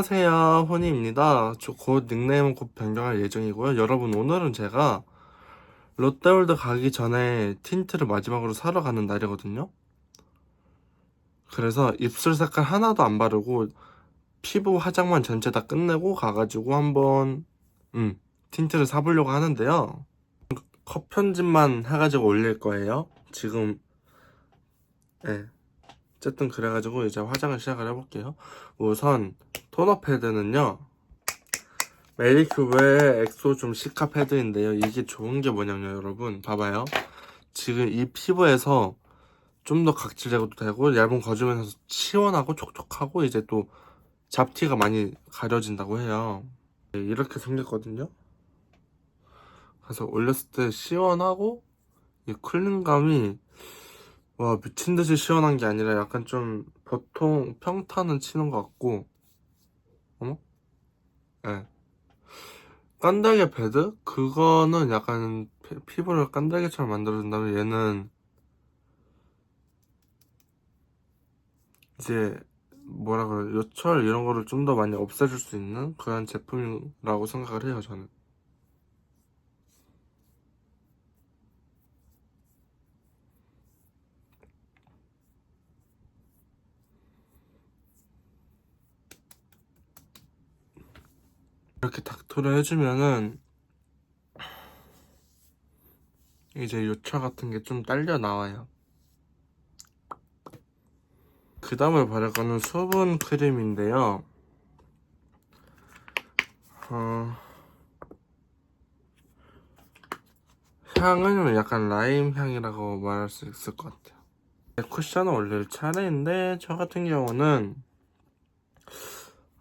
안녕하세요. 호니입니다. 저 곧 닉네임은 곧 변경할 예정이고요. 여러분 오늘은 제가 롯데월드 가기 전에 틴트를 마지막으로 사러 가는 날이거든요. 그래서 입술 색깔 하나도 안 바르고 피부 화장만 전체 다 끝내고 가가지고 한번 음 틴트를 사보려고 하는데요. 컷 편집만 해가지고 올릴 거예요. 지금 예. 어쨌든 그래가지고 이제 화장을 시작을 해볼게요. 우선 토너 패드는요 메리큐브의 엑소 좀 시카 패드인데요. 이게 좋은 게 뭐냐면 여러분? 봐봐요. 지금 이 피부에서 좀 더 각질 제거도 되고 얇은 거주면서 시원하고 촉촉하고 이제 또 잡티가 많이 가려진다고 해요. 네, 이렇게 생겼거든요. 그래서 올렸을 때 시원하고 이 쿨링감이 와 미친 듯이 시원한 게 아니라 약간 좀 보통 평타는 치는 것 같고? 예. 깐달걀 패드? 그거는 약간 피- 피부를 깐달걀처럼 만들어준다면 얘는 이제 뭐라 그래 요철 이런 거를 좀 더 많이 없애줄 수 있는 그런 제품이라고 생각을 해요 저는 이렇게 닥터를 해주면은 이제 요철 같은 게 좀 딸려 나와요. 그 다음에 바를 거는 수분 크림인데요. 어, 향은 약간 라임 향이라고 말할 수 있을 것 같아요. 쿠션은 올릴 차례인데 저 같은 경우는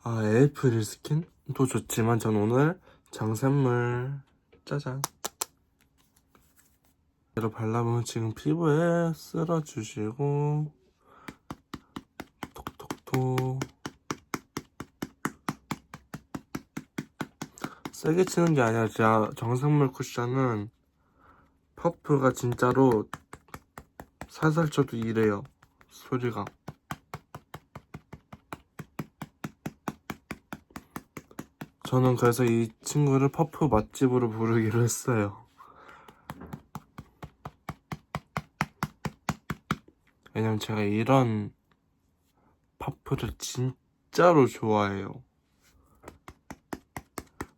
아 에이프릴 스킨 도 좋지만 전 오늘 장샘물 짜잔. 이로 발라보면 지금 피부에 쓸어주시고 톡톡톡. 세게 치는 게 아니라 진짜 정샘물 쿠션은 퍼프가 진짜로 살살 쳐도 이래요. 소리가 저는 그래서 이 친구를 퍼프 맛집으로 부르기로 했어요. 왜냐면 제가 이런 퍼프를 진짜로 좋아해요.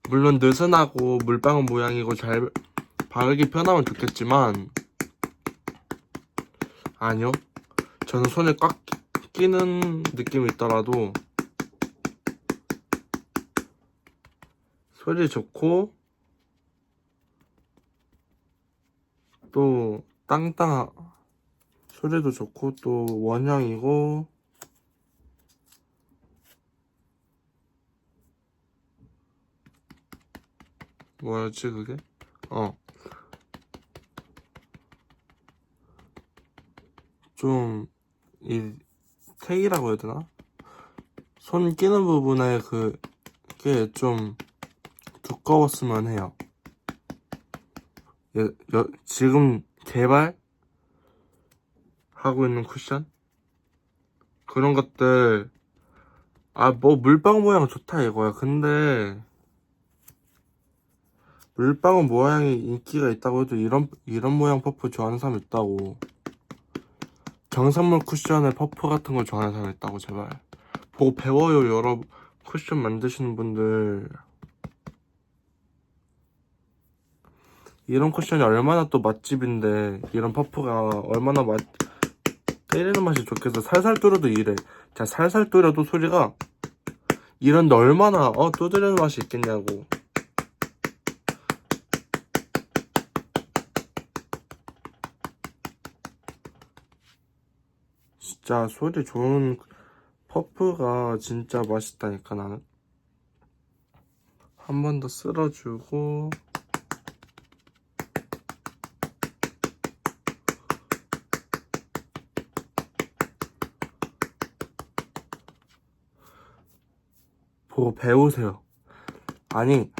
물론 느슨하고 물방울 모양이고 잘 바르기 편하면 좋겠지만 아니요. 저는 손에 꽉 끼는 느낌이 있더라도 소리 좋고 또 땅땅 소리도 좋고 또 원형이고 뭐였지 그게? 어. 좀, 이, 택이라고 해야 되나? 손 끼는 부분에 그, 게 좀, 두꺼웠으면 해요. 여, 여, 지금 개발 하고 있는 쿠션 그런 것들 아 뭐 물방울 모양 좋다 이거야. 근데 물방울 모양이 인기가 있다고 해도 이런 이런 모양 퍼프 좋아하는 사람 있다고. 경산물 쿠션에 퍼프 같은 걸 좋아하는 사람 있다고 제발. 보고 배워요 여러 쿠션 만드시는 분들. 이런 쿠션이 얼마나 또 맛집인데 이런 퍼프가 얼마나 맛 때리는 맛이 좋겠어. 살살 뚫어도 이래. 자 살살 뚫어도 소리가 이런데 얼마나 어 두드리는 맛이 있겠냐고. 진짜 소리 좋은 퍼프가 진짜 맛있다니까 나는. 한 번 더 쓸어주고 보고 배우세요. 아니,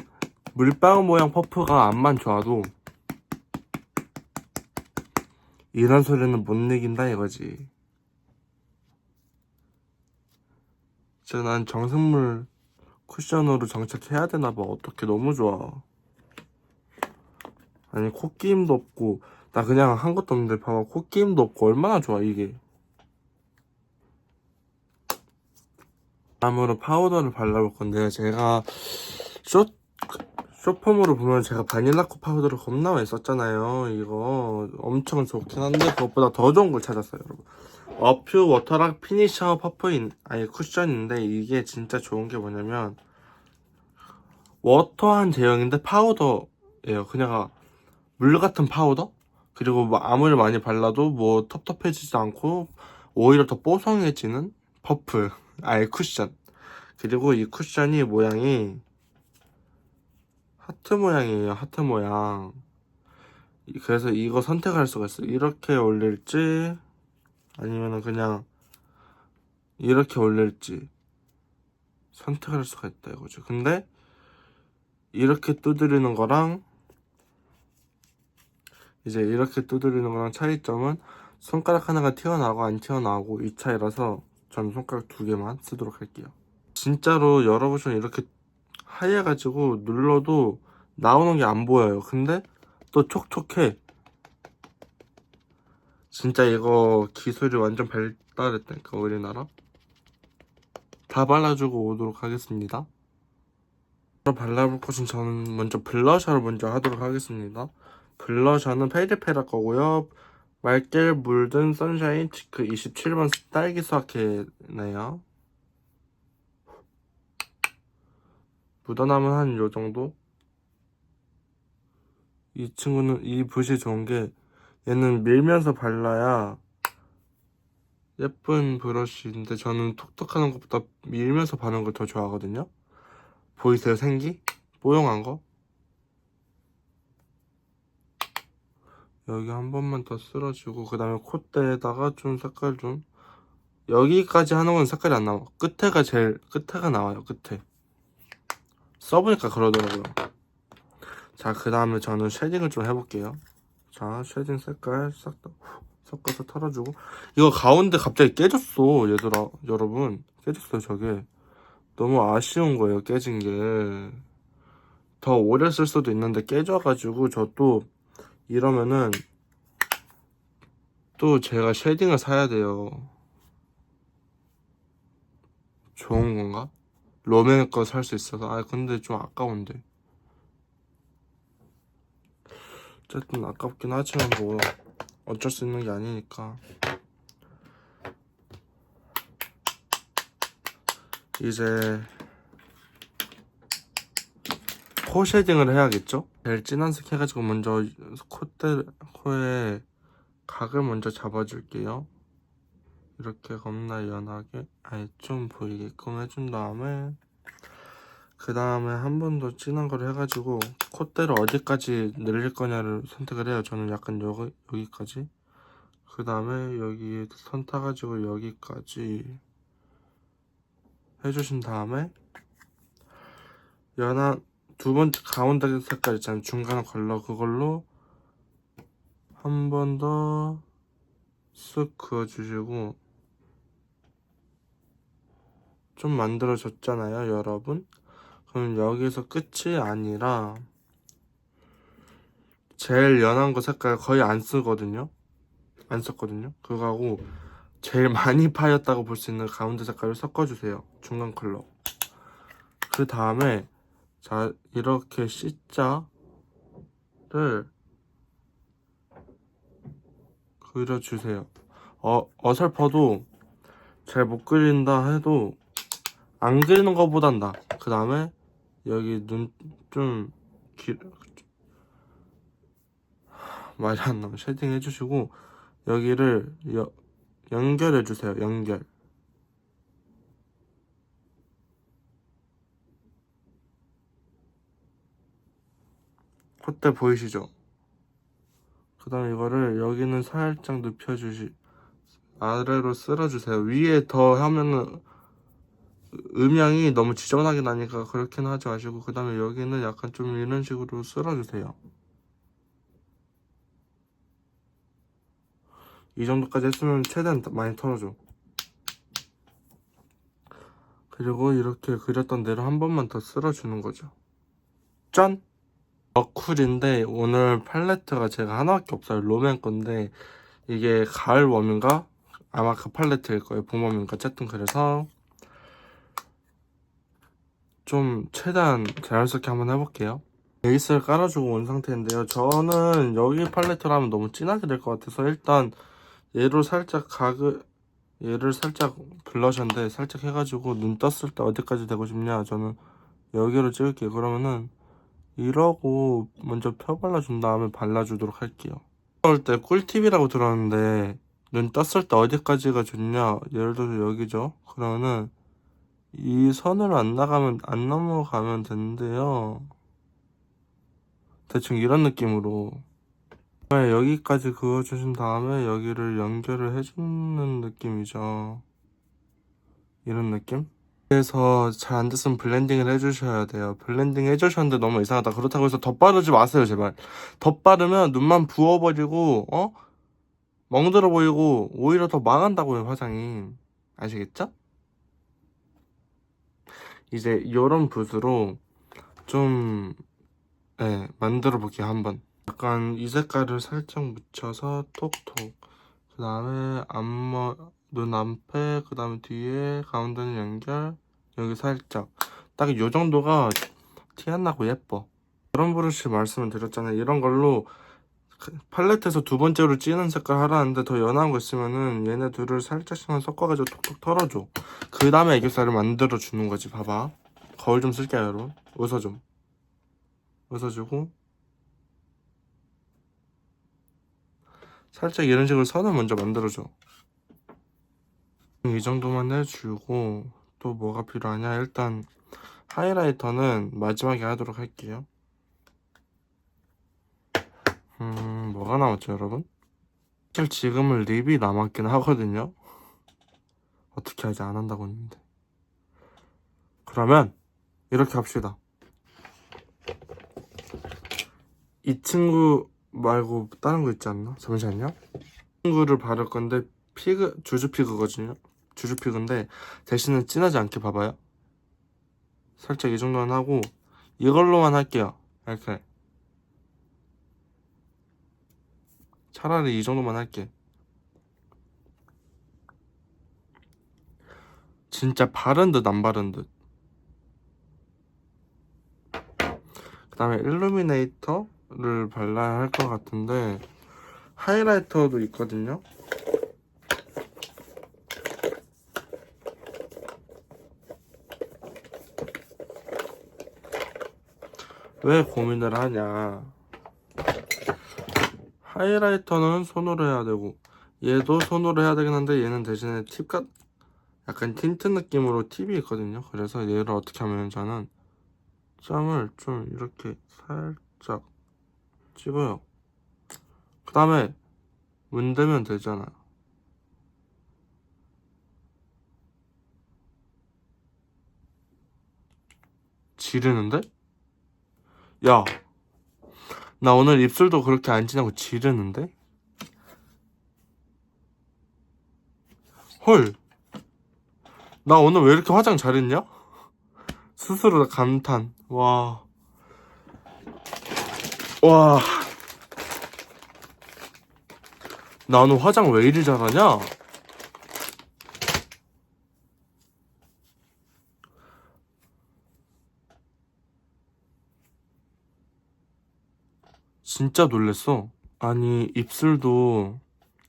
물방울 모양 퍼프가 안만 좋아도 이런 소리는 못 이긴다 이거지. 진짜 난 정성물 쿠션으로 장착해야 되나 봐. 어떻게 너무 좋아. 아니 코끼임도 없고 나 그냥 한 것도 없는데 봐봐 코끼임도 없고 얼마나 좋아 이게. 다음으로 파우더를 발라볼 건데요. 제가 쇼 쇼폼으로 보면 제가 바닐라코 파우더를 겁나 많이 썼잖아요. 이거 엄청 좋긴 한데 그것보다 더 좋은 걸 찾았어요, 여러분. 어퓨 워터락 피니셔 퍼프인 아니 쿠션인데 이게 진짜 좋은 게 뭐냐면 워터한 제형인데 파우더예요. 그냥 물 같은 파우더? 그리고 뭐 아무리 많이 발라도 뭐 텁텁해지지 않고 오히려 더 뽀송해지는 퍼프 아예 쿠션. 그리고 이 쿠션이 모양이 하트 모양이에요. 하트 모양. 이- 그래서 이거 선택할 수가 있어요. 이렇게 올릴지 아니면은 그냥 이렇게 올릴지 선택할 수가 있다 이거죠. 근데 이렇게 두드리는 거랑 이제 이렇게 두드리는 거랑 차이점은 손가락 하나가 튀어나오고 안 튀어나오고 이 차이라서 저는 손가락 두 개만 쓰도록 할게요. 진짜로 열어보시면 이렇게 하얘가지고 눌러도 나오는 게 안 보여요. 근데 또 촉촉해. 진짜 이거 기술이 완전 발달했다니까 우리나라. 다 발라주고 오도록 하겠습니다. 발라볼 것은 저는 먼저 블러셔를 먼저 하도록 하겠습니다. 블러셔는 페리페라 거고요. 맑게 물든 선샤인 치크 27번 딸기 수확해네요. 묻어나면 한요 정도? 이 친구는 이 붓이 좋은 게 얘는 밀면서 발라야 예쁜 브러쉬인데 저는 톡톡하는 것보다 밀면서 바르는 걸 더 좋아하거든요. 보이세요 생기? 뽀용한 거? 여기 한 번만 더 쓸어주고 그 다음에 콧대에다가 좀 색깔 좀. 여기까지 하는 건 색깔이 안 나와. 끝에가 제일 끝에가 나와요 끝에. 써보니까 그러더라고요. 자 그 다음에 저는 쉐딩을 좀 해볼게요. 자 쉐딩 색깔 싹 다 섞어서 털어주고. 이거 가운데 갑자기 깨졌어 얘들아 여러분. 깨졌어요 저게. 너무 아쉬운 거예요 깨진 게. 더 오래 쓸 수도 있는데 깨져가지고 저또 이러면은 또 제가 쉐딩을 사야 돼요 좋은 건가? 롬의 거살 수 있어서 아 근데 좀 아까운데 어쨌든 아깝긴 하지만 뭐 어쩔 수 있는 게 아니니까 이제 코 쉐딩을 해야겠죠? 제일 진한 색 해가지고 먼저 콧대 코에 각을 먼저 잡아줄게요. 이렇게 겁나 연하게 아예 좀 보이게끔 해준 다음에 그 다음에 한 번 더 진한 걸 해가지고 콧대를 어디까지 늘릴 거냐를 선택을 해요. 저는 약간 여기, 여기까지 그 다음에 여기 선 타가지고 여기까지 해주신 다음에 연한 두 번째 가운데 색깔 있잖아요. 중간 컬러 그걸로 한 번 더 쓱 그어주시고 좀 만들어졌잖아요, 여러분. 그럼 여기서 끝이 아니라 제일 연한 거 색깔 거의 안 쓰거든요. 안 썼거든요. 그거하고 제일 많이 파였다고 볼 수 있는 가운데 색깔을 섞어주세요. 중간 컬러. 그 다음에 자 이렇게 C자를 그려주세요. 어 어설퍼도 잘 못 그린다 해도 안 그리는 것보단 나. 그 다음에 여기 눈 좀 길... 말이 안 나와. 쉐딩 해주시고 여기를 여... 연결해주세요. 연결. 콧대 보이시죠? 그 다음에 이거를 여기는 살짝 눕혀주시 아래로 쓸어주세요. 위에 더 하면은 음향이 너무 지저분하게 나니까 그렇게는 하지 마시고 그 다음에 여기는 약간 좀 이런 식으로 쓸어주세요. 이 정도까지 했으면 최대한 많이 털어줘. 그리고 이렇게 그렸던 대로 한 번만 더 쓸어주는 거죠. 짠! 어쿨인데 오늘 팔레트가 제가 하나밖에 없어요. 로맨 건데 이게 가을 웜인가? 아마 그 팔레트일 거예요. 봄 웜인가? 어쨌든 그래서 좀 최대한 자연스럽게 한번 해볼게요. 베이스를 깔아주고 온 상태인데요. 저는 여기 팔레트로 하면 너무 진하게 될 것 같아서 일단 얘로 살짝 각을 얘를 살짝 블러셔인데 살짝 해가지고 눈 떴을 때 어디까지 되고 싶냐 저는 여기로 찍을게요. 그러면은 이러고 먼저 펴 발라준 다음에 발라주도록 할게요. 그럴 때 꿀팁이라고 들었는데 눈 떴을 때 어디까지가 좋냐 예를 들어서 여기죠. 그러면은 이 선을 안 나가면 안 넘어가면 되는데요. 대충 이런 느낌으로 네, 여기까지 그어주신 다음에 여기를 연결을 해주는 느낌이죠. 이런 느낌? 그래서 잘 안 됐으면 블렌딩을 해주셔야 돼요. 블렌딩 해주셨는데 너무 이상하다. 그렇다고 해서 덧바르지 마세요, 제발. 덧바르면 눈만 부어버리고, 어? 멍들어 보이고, 오히려 더 망한다고요, 화장이. 아시겠죠? 이제 이런 붓으로 좀, 네, 만들어 볼게요, 한번. 약간 이 색깔을 살짝 묻혀서 톡톡. 그 다음에 앞머, 눈 앞에, 그 다음에 뒤에, 가운데는 연결, 여기 살짝. 딱 이 정도가 티 안 나고 예뻐. 이런 브러쉬 말씀을 드렸잖아요. 이런 걸로 그 팔레트에서 두 번째로 진한 색깔 하라는데 더 연한 거 있으면은 얘네 둘을 살짝씩만 섞어가지고 톡톡 털어줘. 그 다음에 애교살을 만들어 주는 거지. 봐봐. 거울 좀 쓸게요, 여러분. 웃어 좀. 웃어주고. 살짝 이런 식으로 선을 먼저 만들어줘. 이 정도만 해주고 또 뭐가 필요하냐? 일단 하이라이터는 마지막에 하도록 할게요. 음, 뭐가 남았죠, 여러분? 사실 지금은 립이 남았긴 하거든요. 어떻게 하지 안 한다고 했는데. 그러면 이렇게 합시다. 이 친구 말고 다른 거 있지 않나? 잠시만요. 이 친구를 바를 건데 피그 주주 피그거든요. 주주 피그인데 대신에 진하지 않게 봐봐요. 살짝 이 정도만 하고 이걸로만 할게요. 이렇게. 차라리 이 정도만 할게. 진짜 바른 듯 안 바른 듯. 그 다음에 일루미네이터를 발라야 할 것 같은데 하이라이터도 있거든요. 왜 고민을 하냐? 하이라이터는 손으로 해야 되고 얘도 손으로 해야 되긴 한데 얘는 대신에 팁 같, 약간 틴트 느낌으로 팁이 있거든요. 그래서 얘를 어떻게 하면 저는 점을 좀 이렇게 살짝 찍어요. 그 다음에 문대면 되잖아요. 지르는데? 야, 나 오늘 입술도 그렇게 안 지나고 지르는데? 헐, 나 오늘 왜 이렇게 화장 잘했냐? 스스로 감탄. 와. 와. 나 오늘 화장 왜 이리 잘하냐? 진짜 놀랬어. 아니, 입술도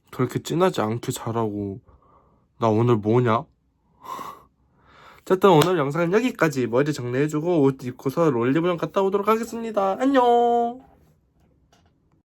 그렇게 진하지 않게 잘하고, 나 오늘 뭐냐? 어쨌든 오늘 영상은 여기까지 머리 정리해주고 옷 입고서 롤리브영 갔다 오도록 하겠습니다. 안녕!